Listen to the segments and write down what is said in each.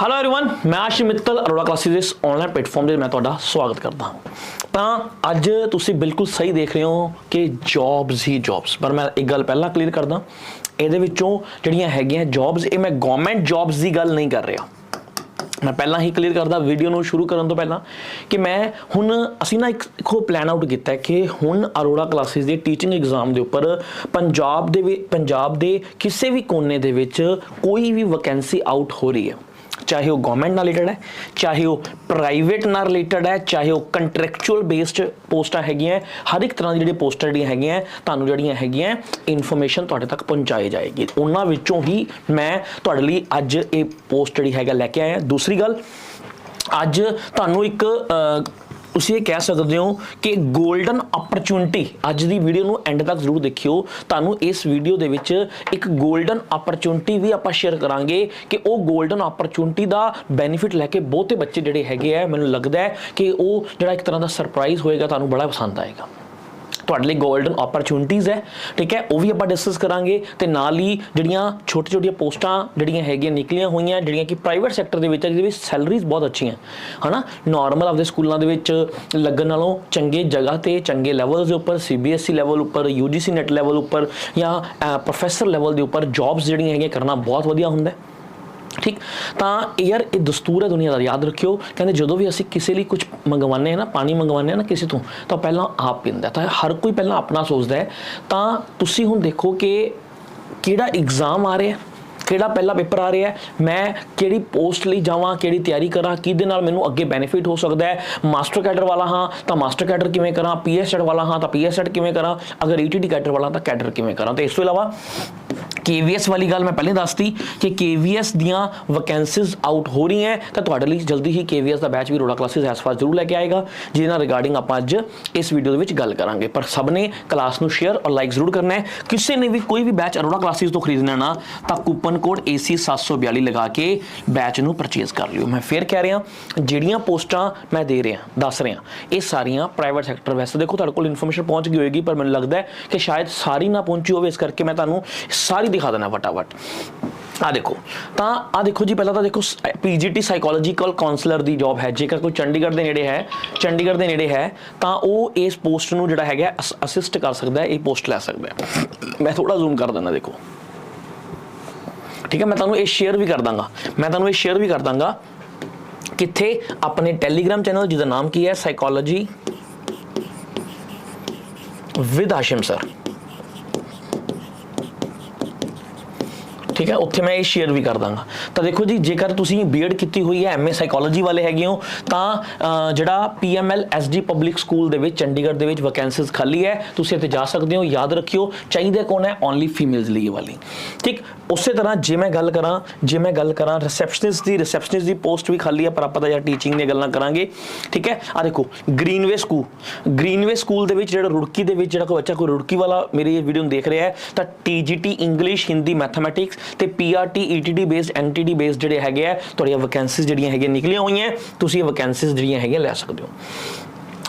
Hello everyone ਮੈਂ ਆਸ਼ਿਸ਼ Mittal Arora classes ਇਸ online platform ਤੇ ਮੈਂ ਤੁਹਾਡਾ ਸਵਾਗਤ ਕਰਦਾ ਹਾਂ ਤਾਂ ਅੱਜ ਤੁਸੀਂ ਬਿਲਕੁਲ ਸਹੀ ਦੇਖ ਰਹੇ ਹੋ ਕਿ ਜੌਬਸ ਹੀ ਜੌਬਸ ਪਰ ਮੈਂ ਇੱਕ ਗੱਲ ਪਹਿਲਾਂ ਕਲੀਅਰ ਕਰਦਾ ਇਹਦੇ ਵਿੱਚੋਂ ਜਿਹੜੀਆਂ ਹੈਗੀਆਂ ਜੌਬਸ ਇਹ ਮੈਂ ਗਵਰਨਮੈਂਟ ਜੌਬਸ ਦੀ ਗੱਲ ਨਹੀਂ ਕਰ ਰਿਹਾ ਮੈਂ ਪਹਿਲਾਂ ਹੀ ਕਲੀਅਰ ਕਰਦਾ ਵੀਡੀਓ ਨੂੰ ਸ਼ੁਰੂ ਕਰਨ ਤੋਂ ਪਹਿਲਾਂ ਕਿ ਮੈਂ ਹੁਣ ਅਸੀਂ ਨਾ ਇੱਕ ਖੋ ਪਲਾਨ ਆਊਟ ਕੀਤਾ ਹੈ ਕਿ ਹੁਣ ਅਰੋੜਾ ਕਲਾਸਿਸ ਦੇ ਟੀਚਿੰਗ ਐਗਜ਼ਾਮ ਦੇ ਉੱਪਰ ਪੰਜਾਬ ਦੇ ਵਿੱਚ ਪੰਜਾਬ ਦੇ ਕਿਸੇ ਵੀ ਕੋਨੇ ਦੇ ਵਿੱਚ ਕੋਈ ਵੀ ਵੈਕੈਂਸੀ ਆਊਟ ਹੋ ਰਹੀ ਹੈ ਚਾਹੇ ਉਹ ਗਵਰਨਮੈਂਟ ਨਾਲ ਰਿਲੇਟਡ ਹੈ, ਚਾਹੇ ਉਹ ਪ੍ਰਾਈਵੇਟ ਨਾਲ ਰਿਲੇਟਡ ਹੈ, ਚਾਹੇ ਉਹ ਕੰਟਰੈਕਚੁਅਲ ਬੇਸਡ ਪੋਸਟਾਂ ਹੈਗੀਆਂ ਹਰ ਇੱਕ ਤਰ੍ਹਾਂ ਦੀ ਜਿਹੜੀ ਪੋਸਟਾਂ ਜਿਹੜੀਆਂ ਹੈਗੀਆਂ ਤੁਹਾਨੂੰ ਜਿਹੜੀਆਂ ਹੈਗੀਆਂ ਇਨਫੋਰਮੇਸ਼ਨ ਤੁਹਾਡੇ ਤੱਕ ਪਹੁੰਚਾਈ ਜਾਏਗੀ। ਉਹਨਾਂ ਵਿੱਚੋਂ ਹੀ ਮੈਂ ਤੁਹਾਡੇ ਲਈ ਅੱਜ ਇਹ ਪੋਸਟ ਜਿਹੜੀ ਹੈਗਾ ਲੈ ਕੇ ਆਇਆ। ਦੂਸਰੀ ਗੱਲ, ਅੱਜ ਤੁਹਾਨੂੰ ਇੱਕ ਤੁਸੀਂ ਇਹ ਕਹਿ ਸਕਦੇ ਹੋ ਕਿ ਗੋਲਡਨ ਓਪਰਚ्युनिटी ਅੱਜ ਦੀ ਵੀਡੀਓ ਨੂੰ ਐਂਡ ਤੱਕ ਜ਼ਰੂਰ ਦੇਖਿਓ। ਤੁਹਾਨੂੰ ਇਸ ਵੀਡੀਓ ਦੇ ਵਿੱਚ ਇੱਕ ਗੋਲਡਨ ਓਪਰਚ्युनिटी ਵੀ ਆਪਾਂ ਸ਼ੇਅਰ ਕਰਾਂਗੇ ਕਿ ਉਹ ਗੋਲਡਨ ਓਪਰਚ्युनिटी ਦਾ ਬੈਨੀਫਿਟ ਲੈ ਕੇ ਬਹੁਤੇ ਬੱਚੇ ਜਿਹੜੇ ਹੈਗੇ ਆ, ਮੈਨੂੰ ਲੱਗਦਾ ਹੈ ਕਿ ਉਹ ਜਿਹੜਾ ਇੱਕ ਤਰ੍ਹਾਂ ਦਾ ਸਰਪ੍ਰਾਈਜ਼ ਹੋਏਗਾ, ਤੁਹਾਨੂੰ ਬੜਾ ਪਸੰਦ ਆਏਗਾ। ਤੁਹਾਡੇ ਲਈ ਗੋਲਡਨ ਓਪਰਚ्युनिटीज ਹੈ, ਠੀਕ ਹੈ? ਉਹ ਵੀ ਆਪਾਂ ਡਿਸਕਸ ਕਰਾਂਗੇ ਤੇ ਨਾਲ ਹੀ ਜਿਹੜੀਆਂ ਛੋਟੇ ਛੋਟੀਆਂ ਪੋਸਟਾਂ ਜਿਹੜੀਆਂ ਹੈਗੀਆਂ ਨਿਕਲੀਆਂ ਹੋਈਆਂ, ਜਿਹੜੀਆਂ ਕਿ ਪ੍ਰਾਈਵੇਟ ਸੈਕਟਰ ਦੇ ਵਿੱਚ ਜਿਹਦੇ ਵਿੱਚ ਸੈਲਰੀਜ਼ ਬਹੁਤ ਅੱਛੀਆਂ ਹਨਾ? ਨਾਰਮਲ ਆਪਦੇ ਸਕੂਲਾਂ ਦੇ ਵਿੱਚ ਲੱਗਣ ਨਾਲੋਂ ਚੰਗੇ ਜਗ੍ਹਾ ਤੇ, ਚੰਗੇ ਲੈਵਲਸ ਦੇ ਉੱਪਰ ਸੀਬੀਐਸਈ ਲੈਵਲ ਉੱਪਰ ਯੂਜੀਸੀ ਨੈਟ ਲੈਵਲ ਉੱਪਰ ਜਾਂ ਪ੍ਰੋਫੈਸਰ ਲੈਵਲ ਦੇ ਉੱਪਰ ਜੌਬਸ ਜਿਹੜੀਆਂ ਹੈਗੀਆਂ ਕਰਨਾ ਬਹੁਤ ਵਧੀਆ ਹੁੰਦਾ ਠੀਕ? ਤਾਂ ਇਹ ਯਾਰ ਇਹ ਦਸਤੂਰ ਹੈ ਦੁਨੀਆ ਦਾ, ਯਾਦ ਰੱਖਿਓ। ਕਹਿੰਦੇ ਜਦੋਂ ਵੀ ਅਸੀਂ ਕਿਸੇ ਲਈ ਕੁਝ ਮੰਗਵਾਉਂਦੇ ਹਾਂ ਨਾ, ਪਾਣੀ ਮੰਗਵਾਉਂਦੇ ਹਾਂ ਨਾ ਕਿਸੇ ਤੋਂ, ਤਾਂ ਪਹਿਲਾਂ ਆਪ ਪੀਂਦਾ ਤਾਂ ਹਰ ਕੋਈ ਪਹਿਲਾਂ ਆਪਣਾ ਸੋਚਦਾ ਹੈ। ਤਾਂ ਤੁਸੀਂ ਹੁਣ ਦੇਖੋ ਕਿ ਕਿਹੜਾ ਐਗਜ਼ਾਮ ਆ ਰਿਹਾ ਕਿਹੜਾ ਪਹਿਲਾ ਪੇਪਰ ਆ ਰਿਹਾ ਮੈਂ ਕਿਹੜੀ ਪੋਸਟ ਲਈ ਜਾਵਾਂ, ਕਿਹੜੀ ਤਿਆਰੀ ਕਰਾਂ, ਕਿਹਦੇ ਨਾਲ ਮੈਨੂੰ ਅੱਗੇ ਬੈਨੀਫਿਟ ਹੋ ਸਕਦਾ ਹੈ? ਮਾਸਟਰ ਕੈਡਰ ਵਾਲਾ ਹਾਂ, ਤਾਂ ਮਾਸਟਰ ਕੈਡਰ ਕਿਵੇਂ ਕਰਾਂ? ਪੀਐਸਐਡ ਵਾਲਾ ਹਾਂ, ਤਾਂ ਪੀਐਸਐਡ ਕਿਵੇਂ ਕਰਾਂ? ਅਗਰ ਈਟੀਡੀ ਕੈਡਰ ਵਾਲਾ, ਤਾਂ ਕੈਡਰ ਕਿਵੇਂ ਕਰਾਂ? ਤੇ ਇਸ ਤੋਂ ਇਲਾਵਾ KVS ਵਾਲੀ ਗੱਲ ਮੈਂ ਪਹਿਲੇ ਦੱਸਤੀ ਕਿ KVS ਦੀਆਂ ਵੈਕੈਂਸੀਜ਼ ਆਊਟ ਹੋ ਰਹੀਆਂ ਤਾਂ ਤੁਹਾਡੇ ਲਈ ਜਲਦੀ ਹੀ KVS ਦਾ ਬੈਚ ਵੀ ਰੋੜਾ ਕਲਾਸਿਸ ਐਸ ਫਾਰ ਜ਼ਰੂਰ ਲੈ ਕੇ ਆਏਗਾ, ਜਿਹਦੇ ਨਾਲ ਰਿਗਾਰਡਿੰਗ ਆਪਾਂ ਅੱਜ ਇਸ ਵੀਡੀਓ ਦੇ ਵਿੱਚ ਗੱਲ ਕਰਾਂਗੇ। ਪਰ ਸਭ ਨੇ ਕਲਾਸ ਨੂੰ ਸ਼ੇਅਰ ਔਰ ਲਾਈਕ ਜ਼ਰੂਰ ਕਰਨਾ ਹੈ। ਕਿਸੇ ਨੇ ਵੀ ਕੋਈ ਵੀ ਬੈਚ ਅਰੋੜਾ ਕਲਾਸਿਸ ਤੋਂ ਖਰੀਦਣਾ ਨਾ, ਤਾਂ ਕੂਪਨ ਕੋਡ AC742 ਲਗਾ ਕੇ ਬੈਚ ਨੂੰ ਪਰਚੇਸ ਕਰ ਲਿਓ। ਮੈਂ ਫੇਰ ਕਹਿ ਰਿਹਾ, ਜਿਹੜੀਆਂ ਪੋਸਟਾਂ ਮੈਂ ਦੇ ਰਿਹਾ, ਦੱਸ ਰਿਹਾ, ਇਹ ਸਾਰੀਆਂ ਪ੍ਰਾਈਵੇਟ ਸੈਕਟਰ ਵੈਸੇ ਦੇਖੋ ਤੁਹਾਡੇ ਕੋਲ ਇਨਫੋਰਮੇਸ਼ਨ ਪਹੁੰਚ ਗਈ ਹੋਏਗੀ, ਪਰ ਮੈਨੂੰ ਲੱਗਦਾ ਹੈ ਕਿ ਸ਼ਾਇਦ ਸਾਰੀ ਨਾ ਪਹੁੰਚੀ ਹੋਵੇ, ਇਸ ਕਰਕੇ ਮੈਂ ਤੁਹਾਨੂੰ ਸਾਰੀ ਦਿਖਾ ਦਿੰਦਾ ਫਟਾਫਟ। ਆ ਦੇਖੋ, ਤਾਂ ਆ ਦੇਖੋ ਜੀ, ਪਹਿਲਾਂ ਤਾਂ ਦੇਖੋ ਪੀਜੀਟੀ ਸਾਈਕੋਲੋਜੀਕਲ ਕਾਉਂਸਲਰ ਦੀ ਜੌਬ ਹੈ। ਜੇਕਰ ਕੋਈ ਚੰਡੀਗੜ੍ਹ ਦੇ ਨੇੜੇ ਹੈ, ਚੰਡੀਗੜ੍ਹ ਦੇ ਨੇੜੇ ਹੈ, ਤਾਂ ਉਹ ਇਸ ਪੋਸਟ ਨੂੰ ਜਿਹੜਾ ਹੈਗਾ ਅਸਿਸਟ ਕਰ ਸਕਦਾ ਹੈ, ਇਹ ਪੋਸਟ ਲੈ ਸਕਦਾ ਹੈ। ਮੈਂ ਥੋੜਾ ਜ਼ੂਮ ਕਰ ਦਿੰਦਾ, ਦੇਖੋ। ਠੀਕ ਹੈ, ਮੈਂ ਤੁਹਾਨੂੰ ਇਹ ਸ਼ੇਅਰ ਵੀ ਕਰ ਦਾਂਗਾ। ਮੈਂ ਤੁਹਾਨੂੰ ਇਹ ਸ਼ੇਅਰ ਵੀ ਕਰ ਦਾਂਗਾ ਕਿੱਥੇ ਆਪਣੇ ਟੈਲੀਗ੍ਰਾਮ ਚੈਨਲ ਜਿਹਦਾ ਨਾਮ ਕੀ ਹੈ? ਸਾਈਕੋਲੋਜੀ ਵਿਦ ਆਸ਼ਿਮ ਸਰ ਠੀਕ ਹੈ? ਉੱਥੇ ਮੈਂ ਇਹ ਸ਼ੇਅਰ ਵੀ ਕਰ ਦਾਂਗਾ ਤਾਂ ਦੇਖੋ ਜੀ ਜੇਕਰ ਤੁਸੀਂ ਬੀਐਡ ਕੀਤੀ ਹੋਈ ਹੈ ਐਮਏ ਸਾਈਕੋਲੋਜੀ ਵਾਲੇ ਹੈਗੇ ਹੋ ਤਾਂ ਅਹ, ਜਿਹੜਾ ਪੀਐਮਐਲ ਐਸਡੀ ਪਬਲਿਕ ਸਕੂਲ ਦੇ ਵਿੱਚ ਚੰਡੀਗੜ੍ਹ ਦੇ ਵਿੱਚ ਵੈਕੈਂਸੀਜ਼ ਖਾਲੀ ਹੈ ਤੁਸੀਂ ਇੱਥੇ ਜਾ ਸਕਦੇ ਹੋ ਯਾਦ ਰੱਖਿਓ ਚਾਹੀਦਾ ਕੌਣ ਹੈ? ਓਨਲੀ ਫੀਮੇਲਸ ਲਈ ਵਾਲੀ। ਠੀਕ? ਉਸੇ ਤਰ੍ਹਾਂ ਜੇ ਮੈਂ ਗੱਲ ਕਰਾਂ ਜੇ ਮੈਂ ਗੱਲ ਕਰਾਂ ਰਿਸੈਪਸ਼ਨਿਸਟ ਦੀ ਰਿਸੈਪਸ਼ਨਿਸਟ ਦੀ ਪੋਸਟ ਵੀ ਖਾਲੀ ਹੈ ਪਰ ਆਪਾਂ ਤਾਂ ਯਾਰ ਟੀਚਿੰਗ ਦੀਆਂ ਗੱਲਾਂ ਕਰਾਂਗੇ। ਠੀਕ ਹੈ? ਆ ਦੇਖੋ ਗ੍ਰੀਨਵੇ ਸਕੂਲ ਗ੍ਰੀਨਵੇ ਸਕੂਲ ਦੇ ਵਿੱਚ ਜਿਹੜਾ ਰੁੜਕੀ ਦੇ ਵਿੱਚ ਜਿਹੜਾ ਕੋਈ ਬੱਚਾ ਕੋਈ ਰੁੜਕੀ ਵਾਲਾ ਮੇਰੀ ਇਹ ਵੀਡੀਓ ਨੂੰ ਦੇਖ ਰਿਹਾ ਹੈ ਤਾਂ ਟੀਜੀਟੀ ਇੰਗਲਿਸ਼ ਹਿੰਦੀ ਮੈਥਮੈਟਿਕਸ ਤੇ PRT ETT based NTT based ਜਿਹੜੇ ਹੈਗੇ ਆ, ਤੁਹਾਡੀਆਂ ਵੈਕੈਂਸੀਜ਼ ਜਿਹੜੀਆਂ ਹੈਗੀਆਂ ਨਿਕਲੀਆਂ ਹੋਈਆਂ, ਤੁਸੀਂ ਇਹ ਵੈਕੈਂਸੀਜ਼ ਜਿਹੜੀਆਂ ਹੈਗੀਆਂ ਲੈ ਸਕਦੇ ਹੋ।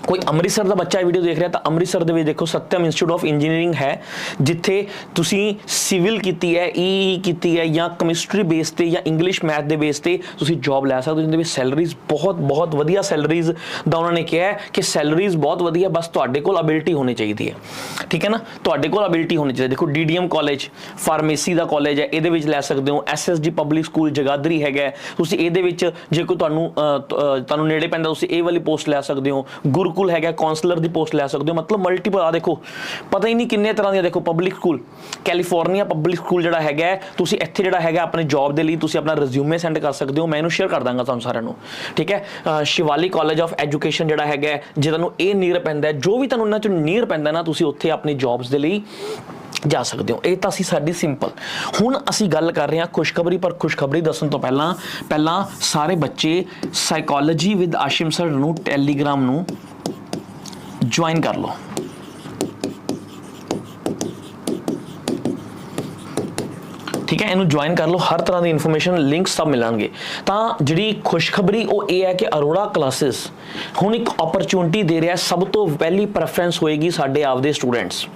ਕੋਈ ਅੰਮ੍ਰਿਤਸਰ ਦਾ ਬੱਚਾ ਇਹ ਵੀਡੀਓ ਦੇਖ ਰਿਹਾ, ਤਾਂ ਅੰਮ੍ਰਿਤਸਰ ਦੇ ਵਿੱਚ ਦੇਖੋ ਸਤਿਅਮ ਇੰਸਟੀਚਿਊਟ ਆਫ ਇੰਜੀਨੀਅਰਿੰਗ ਹੈ, ਜਿੱਥੇ ਤੁਸੀਂ ਸਿਵਲ ਕੀਤੀ ਹੈ ਈ ਕੀਤੀ ਹੈ, ਜਾਂ ਕੈਮਿਸਟਰੀ ਬੇਸ ਤੇ ਜਾਂ ਇੰਗਲਿਸ਼ ਮੈਥ ਦੇ ਬੇਸ ਤੇ ਤੁਸੀਂ ਜੌਬ ਲੈ ਸਕਦੇ ਹੋ ਜਿੰਦੇ ਵਿੱਚ ਸੈਲਰੀਜ਼ ਬਹੁਤ ਬਹੁਤ ਵਧੀਆ ਸੈਲਰੀਜ਼ ਦਾ ਉਹਨਾਂ ਨੇ ਕਿਹਾ ਹੈ ਕਿ ਸੈਲਰੀਜ਼ ਬਹੁਤ ਵਧੀਆ, ਬਸ ਤੁਹਾਡੇ ਕੋਲ ਅਬਿਲਿਟੀ ਹੋਣੀ ਚਾਹੀਦੀ ਹੈ। ਠੀਕ ਹੈ ਨਾ? ਤੁਹਾਡੇ ਕੋਲ ਅਬਿਲਿਟੀ ਹੋਣੀ ਚਾਹੀਦੀ ਦੇਖੋ ਡੀਡੀਐਮ ਕਾਲਜ ਫਾਰਮੇਸੀ ਦਾ ਕਾਲਜ ਹੈ, ਇਹਦੇ ਵਿੱਚ ਲੈ ਸਕਦੇ ਹੋ ਐਸਐਸਡੀ ਪਬਲਿਕ ਸਕੂਲ ਜਗਾਦਰੀ ਹੈਗਾ ਤੁਸੀਂ ਇਹਦੇ ਵਿੱਚ ਜੇ ਕੋਈ ਤੁਹਾਨੂੰ ਤੁਹਾਨੂੰ ਨੇੜੇ ਪੈਂਦਾ, ਤੁਸੀਂ ਇਹ ਵਾਲੀ ਪੋਸਟ ਲੈ ਸਕਦੇ ਹੋ ਗੁਰਕੁਲ ਹੈਗਾ ਕਾਉਂਸਲਰ ਦੀ ਪੋਸਟ ਲੈ ਸਕਦੇ ਹੋ। ਮਤਲਬ ਮਲਟੀਪਲ ਆ ਦੇਖੋ ਪਤਾ ਹੀ ਨਹੀਂ ਕਿੰਨੇ ਤਰ੍ਹਾਂ ਦੀਆਂ ਦੇਖੋ public school California public school ਜਿਹੜਾ ਹੈਗਾ ਤੁਸੀਂ ਇੱਥੇ ਜਿਹੜਾ ਹੈਗਾ ਆਪਣੇ ਜੌਬ ਦੇ ਲਈ ਤੁਸੀਂ ਆਪਣਾ ਰਿਜ਼ਿਊਮੇ ਸੈਂਡ ਕਰ ਸਕਦੇ ਹੋ। ਮੈਂ ਇਹਨੂੰ ਸ਼ੇਅਰ ਕਰ ਦਾਂਗਾ ਤੁਹਾਨੂੰ ਸਾਰਿਆਂ ਨੂੰ ਠੀਕ ਹੈ? ਸ਼ਿਵਾਲੀ ਕਾਲਜ ਆਫ ਐਜੂਕੇਸ਼ਨ ਜਿਹੜਾ ਹੈਗਾ ਹੈ, ਜੇ ਤੁਹਾਨੂੰ ਇਹ ਨੀਅਰ ਪੈਂਦਾ ਜੋ ਵੀ ਤੁਹਾਨੂੰ ਉਹਨਾਂ ਚੋਂ ਨੀਅਰ ਪੈਂਦਾ ਨਾ ਤੁਸੀਂ ਉੱਥੇ ਆਪਣੀ ਜੌਬਸ ਦੇ ਲਈ ਜਾ ਸਕਦੇ ਹੋ। ਇਹ ਤਾਂ ਅਸੀਂ ਸਾਡੀ ਸਿੰਪਲ ਹੁਣ ਅਸੀਂ ਗੱਲ ਕਰ ਰਹੇ ਹਾਂ ਖੁਸ਼ਖਬਰੀ ਪਰ ਖੁਸ਼ਖਬਰੀ ਦੱਸਣ ਤੋਂ ਪਹਿਲਾਂ ਪਹਿਲਾਂ ਸਾਰੇ ਬੱਚੇ ਸਾਈਕੋਲੋਜੀ ਵਿਦ ਆਸ਼ਿਮ ਸਰ ਨੂੰ ਟੈਲੀਗ੍ਰਾਮ ਨੂੰ ਜੁਆਇਨ ਕਰ ਲਓ। ਠੀਕ ਹੈ, ਇਹਨੂੰ ਜੁਆਇਨ ਕਰ ਲਓ। ਹਰ ਤਰ੍ਹਾਂ ਦੀ ਇਨਫੋਰਮੇਸ਼ਨ ਲਿੰਕ ਸਭ ਮਿਲਣਗੇ। ਤਾਂ ਜਿਹੜੀ ਖੁਸ਼ਖਬਰੀ, ਉਹ ਇਹ ਹੈ ਕਿ ਅਰੋੜਾ ਕਲਾਸਿਸ ਹੁਣ ਇੱਕ ਓਪਰਚੁਨਿਟੀ ਦੇ ਰਿਹਾ ਸਭ ਤੋਂ ਪਹਿਲੀ ਪ੍ਰੈਫਰੈਂਸ ਹੋਏਗੀ ਸਾਡੇ ਆਪਦੇ ਸਟੂਡੈਂਟਸ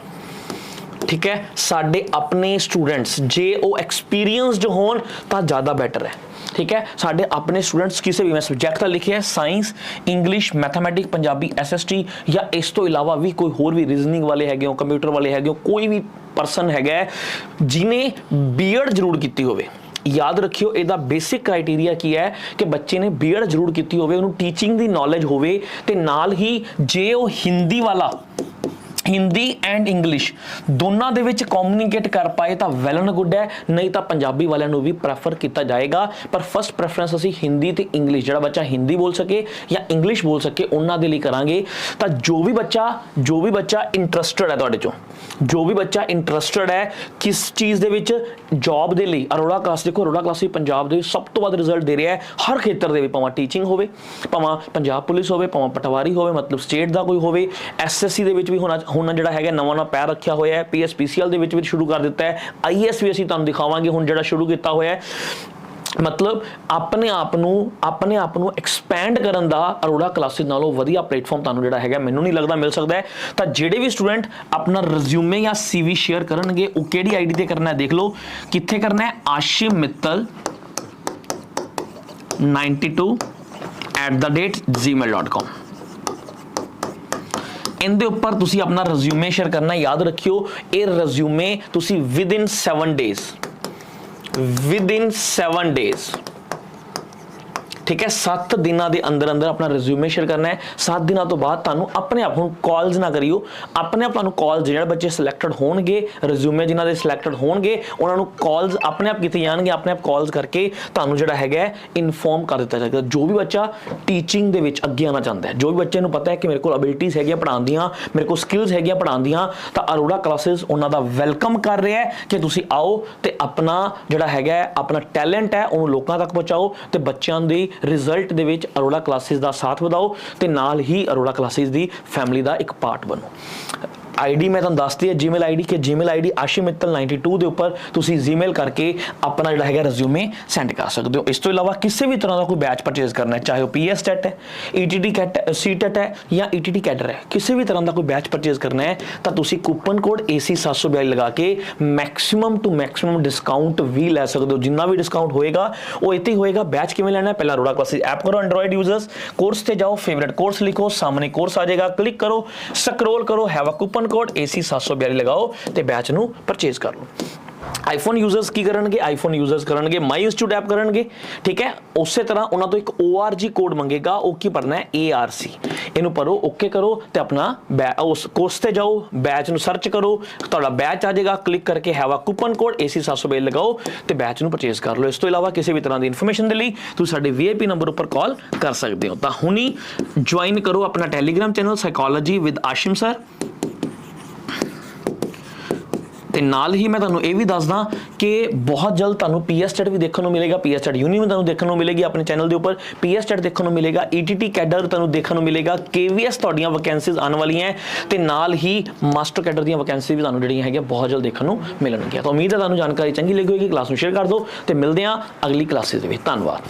ਠੀਕ ਹੈ, ਸਾਡੇ ਆਪਣੇ ਸਟੂਡੈਂਟਸ ਜੇ ਉਹ ਐਕਸਪੀਰੀਅੰਸਡ ਹੋਣ, ਤਾਂ ਜ਼ਿਆਦਾ ਬੈਟਰ ਹੈ। ਠੀਕ ਹੈ? ਸਾਡੇ ਆਪਣੇ ਸਟੂਡੈਂਟਸ ਕਿਸੇ ਵੀ ਮੈਂ ਸਬਜੈਕਟ ਦਾ ਲਿਖਿਆ science English mathematic Punjabi SST ਜਾਂ ਇਸ ਤੋਂ ਇਲਾਵਾ ਵੀ ਕੋਈ ਹੋਰ ਵੀ ਰੀਜ਼ਨਿੰਗ ਵਾਲੇ ਹੈਗੇ ਹੋ ਕੰਪਿਊਟਰ ਵਾਲੇ ਹੈਗੇ ਹੋ ਕੋਈ ਵੀ ਪਰਸਨ ਹੈਗਾ ਹੈ, ਜਿਨੇ ਬੀਐਡ ਜ਼ਰੂਰ ਕੀਤੀ ਹੋਵੇ। ਯਾਦ ਰੱਖਿਓ ਇਹਦਾ ਬੇਸਿਕ ਕ੍ਰਾਈਟੇਰੀਆ ਕੀ ਹੈ ਕਿ ਬੱਚੇ ਨੇ ਬੀਐਡ ਜ਼ਰੂਰ ਕੀਤੀ ਹੋਵੇ ਉਹਨੂੰ ਟੀਚਿੰਗ ਦੀ ਨੌਲੇਜ ਹੋਵੇ ਤੇ ਨਾਲ ਹੀ ਜੇ ਉਹ ਹਿੰਦੀ ਵਾਲਾ ਹਿੰਦੀ ਐਂਡ ਇੰਗਲਿਸ਼ ਦੋਨਾਂ ਦੇ ਵਿੱਚ ਕਮਿਊਨੀਕੇਟ ਕਰ ਪਾਏ ਤਾਂ ਵੈਲ ਐਂਡ ਗੁੱਡ ਹੈ, ਨਹੀਂ ਤਾਂ ਪੰਜਾਬੀ ਵਾਲਿਆਂ ਨੂੰ ਵੀ ਪ੍ਰੈਫਰ ਕੀਤਾ ਜਾਏਗਾ। ਪਰ ਫਸਟ ਪ੍ਰੈਫਰੈਂਸ ਅਸੀਂ ਹਿੰਦੀ ਤੇ ਇੰਗਲਿਸ਼ ਜਿਹੜਾ ਬੱਚਾ ਹਿੰਦੀ ਬੋਲ ਸਕੇ ਜਾਂ ਇੰਗਲਿਸ਼ ਬੋਲ ਸਕੇ, ਉਹਨਾਂ ਦੇ ਲਈ ਕਰਾਂਗੇ। ਤਾਂ ਜੋ ਵੀ ਬੱਚਾ, ਜੋ ਵੀ ਬੱਚਾ ਇੰਟਰਸਟਿਡ ਹੈ ਤੁਹਾਡੇ ਚੋਂ, ਜੋ ਵੀ ਬੱਚਾ ਇੰਟਰਸਟਿਡ ਹੈ ਕਿਸ ਚੀਜ਼ ਦੇ ਵਿੱਚ ਜੌਬ ਦੇ ਲਈ, ਅਰੋੜਾ ਕਲਾਸ ਦੇਖੋ, ਅਰੋੜਾ ਕਲਾਸ ਵੀ ਪੰਜਾਬ ਦੇ ਵਿੱਚ ਸਭ ਤੋਂ ਵੱਧ ਰਿਜ਼ਲਟ ਦੇ ਰਿਹਾ ਹੈ। ਹਰ ਖੇਤਰ ਦੇ ਵਿੱਚ ਭਾਵੇਂ ਟੀਚਿੰਗ ਹੋਵੇ, ਭਾਵੇਂ ਪੰਜਾਬ ਪੁਲਿਸ ਹੋਵੇ, ਭਾਵੇਂ ਪਟਵਾਰੀ ਹੋਵੇ, ਮਤਲਬ ਸਟੇਟ ਦਾ ਕੋਈ ਹੋਵੇ ਐਸਐਸਸੀ ਦੇ ਵਿੱਚ ਵੀ ਹੋਣਾ ਹੁਣ ਜਿਹੜਾ ਹੈਗਾ ਨਵਾਂ ਨਵਾਂ ਪੈਰ ਰੱਖਿਆ ਹੋਇਆ ਹੈ ਪੀਐਸਪੀਸੀਐਲ ਦੇ ਵਿੱਚ ਵੀ ਸ਼ੁਰੂ ਕਰ ਦਿੱਤਾ ਹੈ। ਆਈਐਸ ਵੀ ਅਸੀਂ ਤੁਹਾਨੂੰ ਦਿਖਾਵਾਂਗੇ ਹੁਣ ਜਿਹੜਾ ਸ਼ੁਰੂ ਕੀਤਾ ਹੋਇਆ ਹੈ। ਮਤਲਬ ਆਪਣੇ ਆਪ ਨੂੰ, ਆਪਣੇ ਆਪ ਨੂੰ ਐਕਸਪੈਂਡ ਕਰਨ ਦਾ ਅਰੋੜਾ ਕਲਾਸਿਸ ਨਾਲੋਂ ਵਧੀਆ ਪਲੇਟਫਾਰਮ ਤੁਹਾਨੂੰ ਜਿਹੜਾ ਹੈਗਾ ਮੈਨੂੰ ਨਹੀਂ ਲੱਗਦਾ ਮਿਲ ਸਕਦਾ ਤਾਂ ਜਿਹੜੇ ਵੀ ਸਟੂਡੈਂਟ ਆਪਣਾ ਰਿਜ਼ਿਊਮੇ ਜਾਂ ਸੀਵੀ ਸ਼ੇਅਰ ਕਰਨਗੇ, ਉਹ ਕਿਹੜੀ ਆਈਡੀ ਤੇ ਕਰਨਾ ਹੈ? ਦੇਖ ਲਓ, ਕਿੱਥੇ ਕਰਨਾ ਹੈ? ਆਸ਼ਿਮ ਮਿੱਤਲ 92 @gmail.com ਇਹਦੇ ਉੱਪਰ ਤੁਸੀਂ ਆਪਣਾ ਰਿਜ਼ਿਊਮੇ ਸ਼ੇਅਰ ਕਰਨਾ, ਯਾਦ ਰੱਖਿਓ, ਇਹ ਰਿਜ਼ਿਊਮੇ ਤੁਸੀਂ within 7 days within 7 days ਠੀਕ ਹੈ 7 ਦਿਨਾਂ ਦੇ ਅੰਦਰ ਅੰਦਰ ਆਪਣਾ ਰਿਜ਼ਿਊਮੇ ਸ਼ੇਅਰ ਕਰਨਾ ਹੈ। 7 ਦਿਨਾਂ ਤੋਂ ਬਾਅਦ ਤੁਹਾਨੂੰ ਆਪਣੇ ਆਪ ਨੂੰ ਕਾਲਸ ਨਾ ਕਰਿਓ। ਆਪਣੇ ਆਪ ਤੁਹਾਨੂੰ ਕਾਲਸ ਜਿਹੜੇ ਬੱਚੇ ਸਿਲੈਕਟਡ ਹੋਣਗੇ ਰਿਜ਼ਿਊਮੇ ਜਿਨ੍ਹਾਂ ਦੇ ਸਿਲੈਕਟਡ ਹੋਣਗੇ, ਉਹਨਾਂ ਨੂੰ ਕਾਲਸ ਆਪਣੇ ਆਪ ਕੀਤੇ ਜਾਣਗੇ, ਆਪਣੇ ਆਪ ਕਾਲਸ ਕਰਕੇ ਤੁਹਾਨੂੰ ਜਿਹੜਾ ਹੈਗਾ ਇਨਫੋਰਮ ਕਰ ਦਿੱਤਾ ਜਾਏਗਾ। ਜੋ ਵੀ ਬੱਚਾ ਟੀਚਿੰਗ ਦੇ ਵਿੱਚ ਅੱਗੇ ਆਉਣਾ ਚਾਹੁੰਦਾ ਹੈ, ਜੋ ਵੀ ਬੱਚੇ ਨੂੰ ਪਤਾ ਹੈ ਕਿ ਮੇਰੇ ਕੋਲ ਅਬਿਲਿਟੀਜ਼ ਹੈਗੀਆਂ ਪੜ੍ਹਾਉਣ ਦੀਆਂ ਮੇਰੇ ਕੋਲ ਸਕਿੱਲਸ ਹੈਗੀਆਂ ਪੜ੍ਹਾਉਣ ਦੀਆਂ ਤਾਂ ਅਰੋੜਾ ਕਲਾਸਿਸ ਉਹਨਾਂ ਦਾ ਵੈਲਕਮ ਕਰ ਰਿਹਾ ਹੈ ਕਿ ਤੁਸੀਂ ਆਓ ਤੇ ਆਪਣਾ ਜਿਹੜਾ ਹੈਗਾ ਆਪਣਾ ਟੈਲੈਂਟ ਹੈ, ਉਹਨੂੰ ਲੋਕਾਂ ਤੱਕ ਪਹੁੰਚਾਓ ਤੇ ਬੱਚਿਆਂ ਦੀ ਰਿਜ਼ਲਟ ਦੇ ਵਿੱਚ ਅਰੋੜਾ ਕਲਾਸਿਸ ਦਾ ਸਾਥ ਵਧਾਓ ਤੇ ਨਾਲ ਹੀ ਅਰੋੜਾ ਕਲਾਸਿਸ ਦੀ ਫੈਮਿਲੀ ਦਾ ਇੱਕ ਪਾਰਟ ਬਣੋ। ਆਈਡੀ ਮੈਂ ਤੁਹਾਨੂੰ ਦੱਸਦੀ ਹੈ ਜੀਮੇਲ ਆਈਡੀ ਕਿ ਜੀਮੇਲ ਆਈਡੀ ashimital92 ਦੇ ਉੱਪਰ ਤੁਸੀਂ ਜੀਮੇਲ ਕਰਕੇ ਆਪਣਾ ਜਿਹੜਾ ਹੈਗਾ ਰਿਜ਼ਿਊਮੇ ਸੈਂਡ ਕਰ ਸਕਦੇ ਹੋ। ਇਸ ਤੋਂ ਇਲਾਵਾ ਕਿਸੇ ਵੀ ਤਰ੍ਹਾਂ ਦਾ ਕੋਈ ਬੈਚ ਪਰਚੇਸ ਕਰਨਾ ਹੈ, ਚਾਹੇ ਉਹ ਪੀਐਸ ਟੈਟ ਹੈ ਈਟੀਟੀ ਕੈਟ ਸੀਟੈਟ ਹੈ ਜਾਂ ਈਟੀਟੀ ਕੈਡਰ ਹੈ, ਕਿਸੇ ਵੀ ਤਰ੍ਹਾਂ ਦਾ ਕੋਈ ਬੈਚ ਪਰਚੇਸ ਕਰਨਾ ਹੈ, ਤਾਂ ਤੁਸੀਂ ਕੂਪਨ ਕੋਡ AC742 ਲਗਾ ਕੇ ਮੈਕਸਿਮਮ ਟੂ ਮੈਕਸਿਮਮ ਡਿਸਕਾਊਂਟ ਵੀ ਲੈ ਸਕਦੇ ਹੋ। ਜਿੰਨਾ ਵੀ ਡਿਸਕਾਊਂਟ ਹੋਏਗਾ, ਉਹ ਇੱਥੇ ਹੀ ਹੋਏਗਾ। ਬੈਚ ਕਿਵੇਂ ਲੈਣਾ ਹੈ? ਪਹਿਲਾਂ ਰੋੜਾ ਕਲਾਸਿਸ ਐਪ ਕਰੋ ਐਂਡਰੋਇਡ ਯੂਜ਼ਰਸ ਕੋਰਸ ਤੇ ਜਾਓ ਫੇਵਰਿਟ ਕੋਰਸ ਲਿਖੋ, ਸਾਹਮਣੇ ਕੋਰਸ ਆ ਜਾਏਗਾ। ਕਲਿੱਕ ਕਰੋ ਸਕਰੋਲ ਕਰੋ have a coupon code AC742 ਲਗਾਓ ਤੇ ਬੈਚ ਨੂੰ ਪਰਚੇਸ ਕਰ ਲਓ। ਆਈਫੋਨ ਯੂਜ਼ਰਸ ਕੀ ਕਰਨਗੇ? ਆਈਫੋਨ ਯੂਜ਼ਰਸ ਕਰਨਗੇ ਮਾਈ ਇੰਸਟੀਟਿਊਟ ਐਪ ਕਰਨਗੇ, ਠੀਕ ਹੈ? ਉਸੇ ਤਰ੍ਹਾਂ ਉਹਨਾਂ ਤੋਂ ਇੱਕ ORG ਕੋਡ ਮੰਗੇਗਾ, ਉਹ ਕੀ ਭਰਨਾ ਹੈ? ARC ਇਹਨੂੰ ਭਰੋ ਓਕੇ ਕਰੋ ਤੇ ਆਪਣਾ ਉਸ ਕੋਰਸ ਤੇ ਜਾਓ ਬੈਚ ਨੂੰ ਸਰਚ ਕਰੋ, ਤੁਹਾਡਾ ਬੈਚ ਆ ਜਾਏਗਾ ਕਲਿੱਕ ਕਰਕੇ ਹੈਵ ਕੂਪਨ ਕੋਡ AC742 ਲਗਾਓ ਤੇ ਬੈਚ ਨੂੰ ਪਰਚੇਸ ਕਰ ਲਓ। ਇਸ ਤੋਂ ਇਲਾਵਾ ਕਿਸੇ ਵੀ ਤਰ੍ਹਾਂ ਦੀ ਇਨਫੋਰਮੇਸ਼ਨ ਦੇ ਲਈ ਤੁਸੀਂ ਸਾਡੇ VIP ਨੰਬਰ ਉੱਪਰ ਕਾਲ ਕਰ ਸਕਦੇ ਹੋ। ਤਾਂ ਹੁਣੀ ਜੁਆਇਨ ਕਰੋ ਆਪਣਾ Telegram channel psychology with Ashim sir ਤੇ ਨਾਲ ਹੀ ਮੈਂ ਤੁਹਾਨੂੰ ਇਹ ਵੀ ਦੱਸਦਾ ਕਿ ਬਹੁਤ ਜਲਦ ਤੁਹਾਨੂੰ ਪੀਐਸ ਟੈਟ ਵੀ ਦੇਖਣ ਨੂੰ ਮਿਲੇਗਾ ਪੀਐਸ ਟੈਟ ਯੂਨੀ ਵੀ ਤੁਹਾਨੂੰ ਦੇਖਣ ਨੂੰ ਮਿਲੇਗੀ ਆਪਣੇ ਚੈਨਲ ਦੇ ਉੱਪਰ ਪੀਐਸ ਟੈਟ ਦੇਖਣ ਨੂੰ ਮਿਲੇਗਾ ਈਟੀਟੀ ਕੈਡਰ ਤੁਹਾਨੂੰ ਦੇਖਣ ਨੂੰ ਮਿਲੇਗਾ ਕੇਵੀਐਸ ਤੁਹਾਡੀਆਂ ਵੈਕੈਂਸੀਜ਼ ਆਉਣ ਵਾਲੀਆਂ ਹੈ ਤੇ ਨਾਲ ਹੀ ਮਾਸਟਰ ਕੈਡਰ ਦੀਆਂ ਵੈਕੈਂਸੀ ਵੀ ਤੁਹਾਨੂੰ ਜਿਹੜੀਆਂ ਹੈਗੀਆਂ ਬਹੁਤ ਜਲਦ ਦੇਖਣ ਨੂੰ ਮਿਲਣਗੀਆਂ। ਤਾਂ ਉਮੀਦ ਹੈ ਤੁਹਾਨੂੰ ਜਾਣਕਾਰੀ ਚੰਗੀ ਲੱਗੀ ਹੋਵੇਗੀ ਕਲਾਸ ਨੂੰ ਸ਼ੇਅਰ ਕਰ ਦਿਓ ਤੇ ਮਿਲਦੇ ਹਾਂ ਅਗਲੀ ਕਲਾਸਿਸ ਦੇ ਵਿੱਚ। ਧੰਨਵਾਦ।